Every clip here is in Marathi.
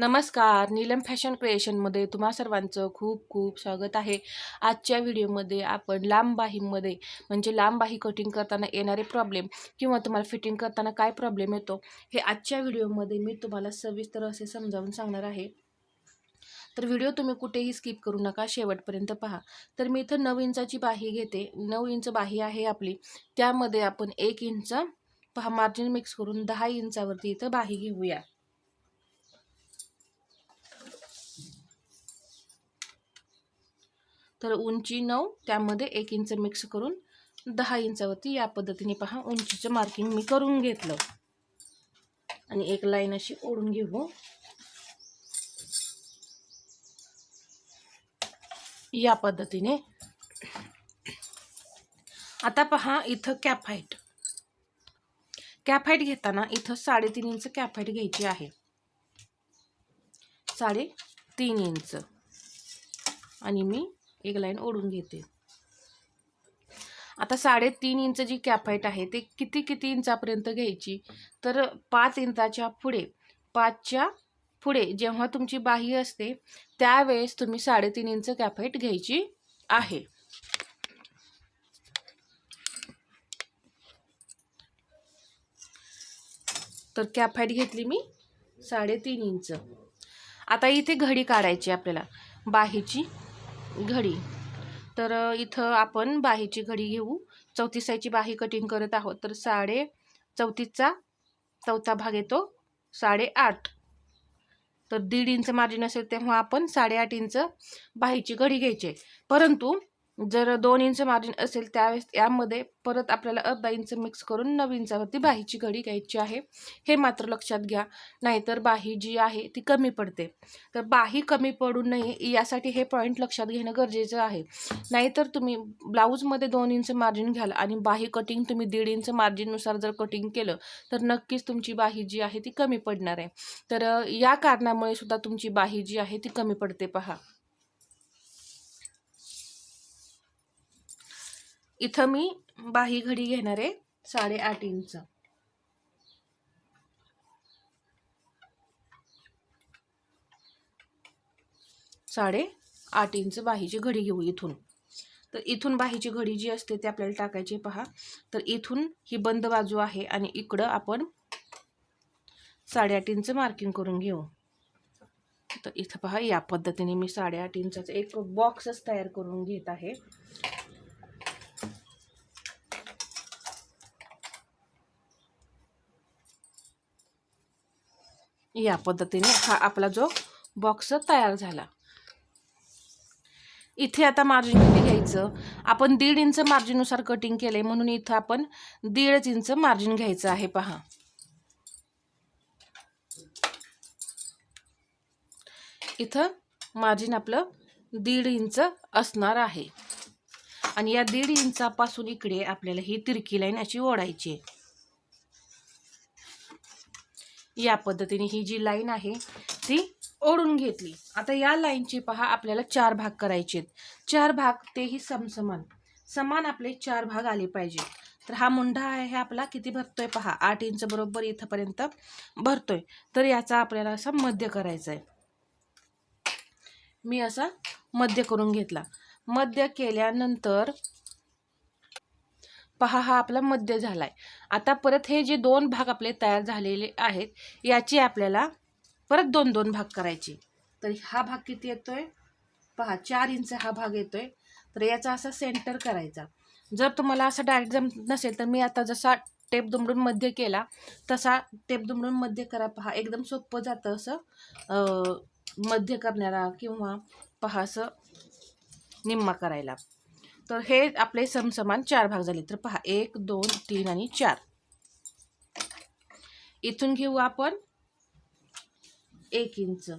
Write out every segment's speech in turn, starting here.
नमस्कार. नीलम फॅशन क्रिएशनमध्ये तुम्हा सर्वांचं खूप खूप स्वागत आहे. आजच्या व्हिडिओमध्ये आपण लांब बाहीमध्ये म्हणजे लांब बाही कटिंग करताना येणारे प्रॉब्लेम किंवा तुम्हाला फिटिंग करताना काय प्रॉब्लेम येतो हे आजच्या व्हिडिओमध्ये मी तुम्हाला सविस्तर असे समजावून सांगणार आहे. तर व्हिडिओ तुम्ही कुठेही स्किप करू नका शेवटपर्यंत पहा. तर मी इथं नऊ इंचाची बाही घेते. नऊ इंच बाही आहे आपली. त्यामध्ये आपण एक इंच पहा मार्जिन मिक्स करून दहा इंचावरती इथं बाही घेऊया. तर उंची नऊ त्यामध्ये एक इंच मिक्स करून दहा इंचावरती या पद्धतीने पहा उंचीचं मार्किंग मी करून घेतलं. आणि एक लाईन अशी ओढून घेऊ. या पद्धतीने. आता पहा इथं कॅप हाईट कॅप हाईट घेताना इथं साडेतीन इंच कॅप हाईट घ्यायची आहे. साडे तीन इंच. आणि मी एक लाईन ओढून घेते. आता साडेतीन इंच जी कॅप आहे ते किती किती इंचापर्यंत घ्यायची? तर पाच इंचाच्या पुढे पाचच्या पुढे जेव्हा तुमची बाही असते त्यावेळेस तुम्ही साडेतीन इंच कॅप घ्यायची आहे. तर कॅप घेतली मी साडेतीन इंच. आता इथे घडी काढायची आपल्याला. बाहीची घडी. तर इथं आपण बाहीची घडी घेऊ. चौतीस साईची बाही कटिंग करत आहोत. तर साडे चौतीसचा चौथा भाग येतो. साडेआठ तर दीड इंच मार्जिन असेल तेव्हा आपण साडेआठ इंच बाहीची घडी घ्यायची परंतु जर दोन इंच मार्जिन असेल त्यावेळेस यामध्ये परत आपल्याला अर्धा इंच मिक्स करून नऊ इंचावरती बाहीची घडी घ्यायची आहे. हे मात्र लक्षात घ्या. नाहीतर बाही जी आहे ती कमी पडते. तर बाही कमी पडू नये यासाठी हे पॉईंट लक्षात घेणं गरजेचं आहे. नाहीतर तुम्ही ब्लाऊजमध्ये दोन इंच मार्जिन घ्याल आणि बाही कटिंग तुम्ही दीड इंच मार्जिननुसार जर कटिंग केलं तर नक्कीच तुमची बाही जी आहे ती कमी पडणार आहे. तर या कारणामुळे सुद्धा तुमची बाही जी आहे ती कमी पडते पहा. इथं मी बाही घडी घेणार आहे साडेआठ इंच. साडे आठ इंच बाहीची घडी घेऊ इथून. तर इथून बाहीची घडी जी असते ती आपल्याला टाकायची पहा. तर इथून ही बंद बाजू आहे आणि इकडं आपण साडेआठ इंच मार्किंग करून घेऊ. तर इथं पहा या पद्धतीने मी साडेआठ इंचाचा एक बॉक्सच तयार करून घेत आहे. या पद्धतीने हा आपला जो बॉक्स तयार झाला. इथे आता मार्जिन किती घ्यायचं? आपण दीड इंच मार्जिननुसार कटिंग केलंय म्हणून इथं आपण दीडच इंच मार्जिन घ्यायचं आहे पहा. इथं मार्जिन आपलं दीड इंच असणार आहे. आणि या दीड इंचापासून इकडे आपल्याला ही तिरकी लाईन अशी ओढायची आहे. या पद्धतीने ही जी लाईन आहे ती ओढून घेतली. आता या लाईनचे पहा आपल्याला चार भाग करायचे आहेत. चार भाग तेही समसमान. समान आपले चार भाग आले पाहिजे. तर हा मुंढा आहे आपला किती भरतोय पहा आठ इंच बरोबर इथंपर्यंत भरतोय. तर याचा आपल्याला असा मध्य करायचा आहे मी असा मध्य करून घेतला. मध्य केल्यानंतर पहा हा आपला मध्य झाला आहे आता परत हे जे दोन भाग आपले तयार झालेले आहेत याची आपल्याला परत दोन दोन भाग करायचे. तर हा भाग किती येतो आहे पहा चार इंच हा भाग येतो आहे तर याचा असा सेंटर करायचा. जर तुम्हाला असं डायरेक्ट जम नसेल तर मी आता जसा टेप दुमडून मध्य केला तसा टेप दुमडून मध्य करा. पहा एकदम सोपं जातं असं मध्य करण्याला किंवा पहा असं निम्मा करायला. तर हे आपले समसमान चार भाग झाले. तर पहा एक दोन तीन आणि चार. इथून घेऊ आपण एक इंच.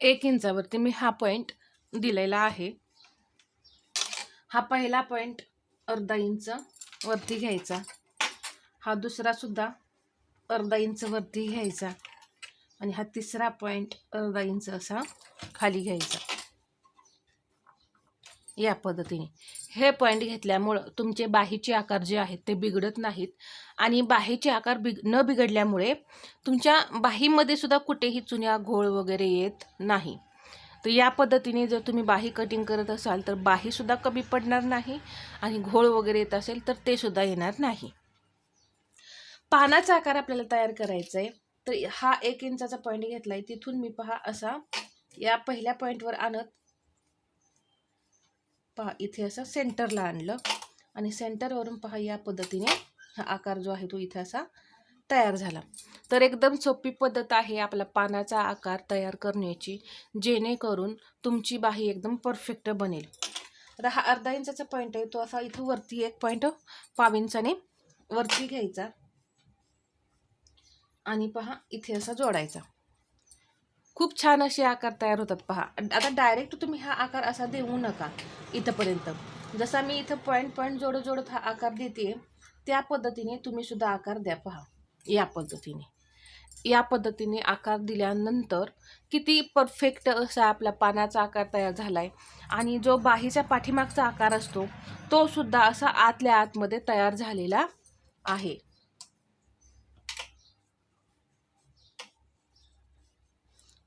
एक इंचावरती मी हा पॉईंट दिलेला आहे. हा पहिला पॉईंट अर्धा इंच वरती घ्यायचा. हा दुसरा सुद्धा अर्धा इंच वरती घ्यायचा. आणि हा तिसरा पॉईंट अर्धा असा खाली घ्यायचा. या पद्धतीने. हे पॉईंट घेतल्यामुळं तुमचे बाहीचे आकार जे आहेत ते बिघडत नाहीत आणि बाहीचे आकार बिग न बिघडल्यामुळे तुमच्या बाहीमध्ये सुद्धा कुठेही चुन्या घोळ वगैरे येत नाही. तर या पद्धतीने जर तुम्ही बाही कटिंग करत असाल तर बाहीसुद्धा कमी पडणार नाही आणि घोळ वगैरे येत असेल तर ते सुद्धा येणार नाही. पानाचा आकार आपल्याला तयार करायचा आहे तर हा एक इंचाचा पॉईंट घेतला आहे तिथून मी पहा असा या पहिल्या पॉईंटवर आणत पहा इथे असं सेंटरला आणलं. आणि सेंटरवरून पहा या पद्धतीने हा आकार जो आहे तो इथे असा तयार झाला. तर एकदम सोपी पद्धत आहे आपला पानाचा आकार तयार करण्याची जेणेकरून तुमची बाही एकदम परफेक्ट बनेल. तर हा अर्धा इंचाचा पॉईंट आहे. तो असा इथं वरती एक पॉईंट पाव इंचाने वरती घ्यायचा. आणि पहा इथे असा जोडायचा. खूप छान असे आकार तयार होतात पहा. आता डायरेक्ट तुम्ही हा आकार असा देऊ नका इथंपर्यंत. जसा मी इथं पॉईंट पॉईंट जोडत जोडत हा आकार देते त्या पद्धतीने तुम्ही सुद्धा आकार द्या पहा. या पद्धतीने. या पद्धतीने आकार दिल्यानंतर किती परफेक्ट असा आपला पानाचा आकार तयार झाला आहे आणि जो बाहीच्या पाठीमागचा आकार असतो तो सुद्धा असा आतल्या आतमध्ये तयार झालेला आहे.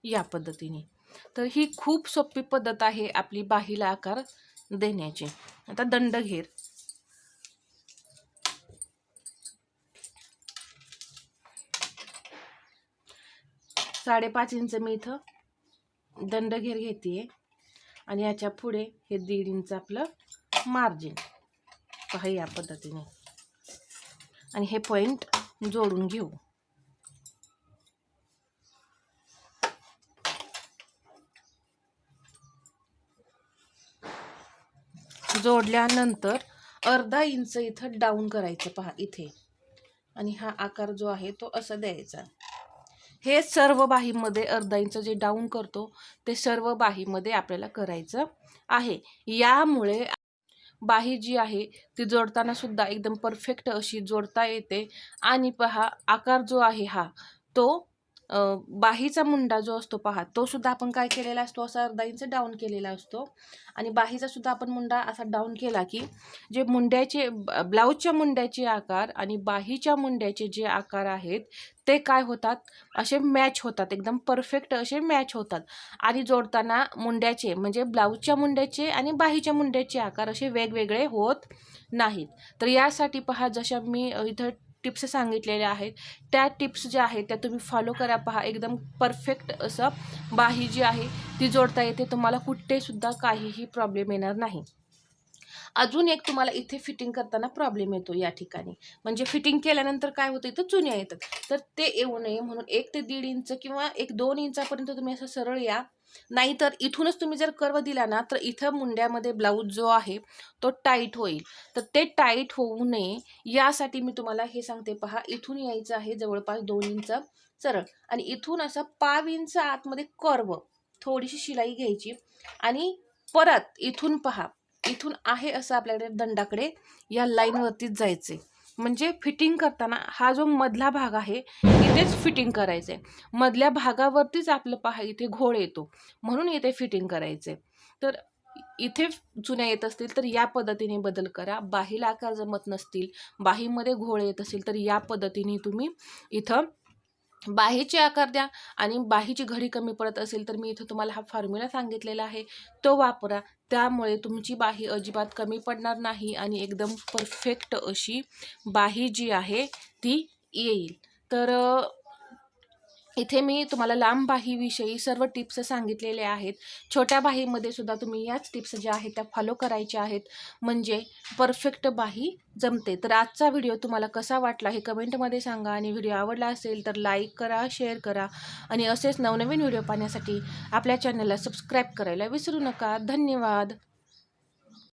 या पद्धतीने. तर ही खूप सोपी पद्धत आहे आपली बाहीला आकार देण्याची. आता दंड घेर. साडेपाच इंच मी इथं दंड घेर घेते आणि याच्यापुढे हे दीड इंच आपलं मार्जिन पहा या पद्धतीने. आणि हे पॉईंट जोडून घेऊ. जोडल्यानंतर अर्धा इंच इथं डाऊन करायचं पहा इथे. आणि हा आकार जो आहे तो असा द्यायचा. हे सर्व बाहीमध्ये अर्धा इंच जे डाऊन करतो ते सर्व बाहीमध्ये आपल्याला करायचं आहे. यामुळे बाही जी आहे ती जोडताना सुद्धा एकदम परफेक्ट अशी जोडता येते. आणि पहा आकार जो आहे हा तो बाहीचा मुंडा जो असतो पहा तो सुद्धा आपण काय केलेला असतो? असा अर्धा इंच डाऊन केलेला असतो. आणि बाहीचा सुद्धा आपण मुंडा असा डाऊन केला की जे मुंड्याचे ब्लाऊजच्या मुंड्याचे आकार आणि बाहीच्या मुंड्याचे जे आकार आहेत ते काय होतात? असे मॅच होतात एकदम परफेक्ट असे मॅच होतात. आणि जोडताना मुंड्याचे म्हणजे ब्लाऊजच्या मुंड्याचे आणि बाहीच्या मुंड्याचे आकार असे वेगवेगळे होत नाहीत. तर यासाठी पहा जशा मी इथं टिप्स सांगितलेल्या आहेत. त्या टिप्स ज्या आहेत त्या तुम्ही फॉलो करा पहा. एकदम परफेक्ट असं बाही जी आहे ती जोडता येते. तुम्हाला कुठेसुद्धा काहीही प्रॉब्लेम येणार नाही. अजून एक तुम्हाला इथे फिटिंग करताना प्रॉब्लेम येतो या ठिकाणी. म्हणजे फिटिंग केल्यानंतर काय होतं इथं चुन्या येतात. तर ते येऊ नये म्हणून एक ते दीड इंच किंवा एक दोन इंचापर्यंत तुम्ही असं सरळ या. नाहीतर इथूनच तुम्ही जर कर्व दिला ना तर इथं मुंड्यामध्ये ब्लाऊज जो आहे तो टाईट होईल. तर ते टाईट होऊ नये यासाठी मी तुम्हाला हे सांगते पहा. इथून यायचं आहे जवळपास दोन इंच सरळ. आणि इथून असं पाव इंच आतमध्ये कर्व थोडीशी शिलाई घ्यायची. आणि परत इथून पहा. इथून आहे असं आपल्याकडे दंडाकडे या लाईनवरतीच जायचे म्हणजे फिटिंग करताना हा जो मधला भाग आहे इथेच फिटिंग करायचं आहे मधल्या भागावरतीच आपलं पहा इथे घोळ येतो. म्हणून इथे फिटिंग करायचं आहे तर इथे चुन्या येत असतील तर या पद्धतीने बदल करा. बाहीला आकार जमत नसतील बाहीमध्ये घोळ येत असेल तर या पद्धतीने तुम्ही इथं बाहीचे आकार द्या आणि बाहीची घडी कमी पडत असेल तर मी इथं तुम्हाला हा फॉर्म्युला सांगितलेला आहे. तो वापरा. त्यामुळे तुमची बाही अजिबात कमी पडणार नाही आणि एकदम परफेक्ट अशी बाही जी आहे ती येईल. तर इथे मी तुम्हाला लांब बाहीविषयी सर्व टिप्स सांगितलेले आहेत. छोट्या बाहीमध्ये सुद्धा तुम्ही याच टिप्स ज्या आहेत त्या फॉलो करायच्या आहेत. म्हणजे परफेक्ट बाही जमते. तर आजचा व्हिडिओ तुम्हाला कसा वाटला हे कमेंटमध्ये सांगा आणि व्हिडिओ आवडला असेल तर लाईक करा शेअर करा आणि असेच नवनवीन व्हिडिओ पाहण्यासाठी आपल्या चॅनलला सबस्क्राईब करायला विसरू नका. धन्यवाद.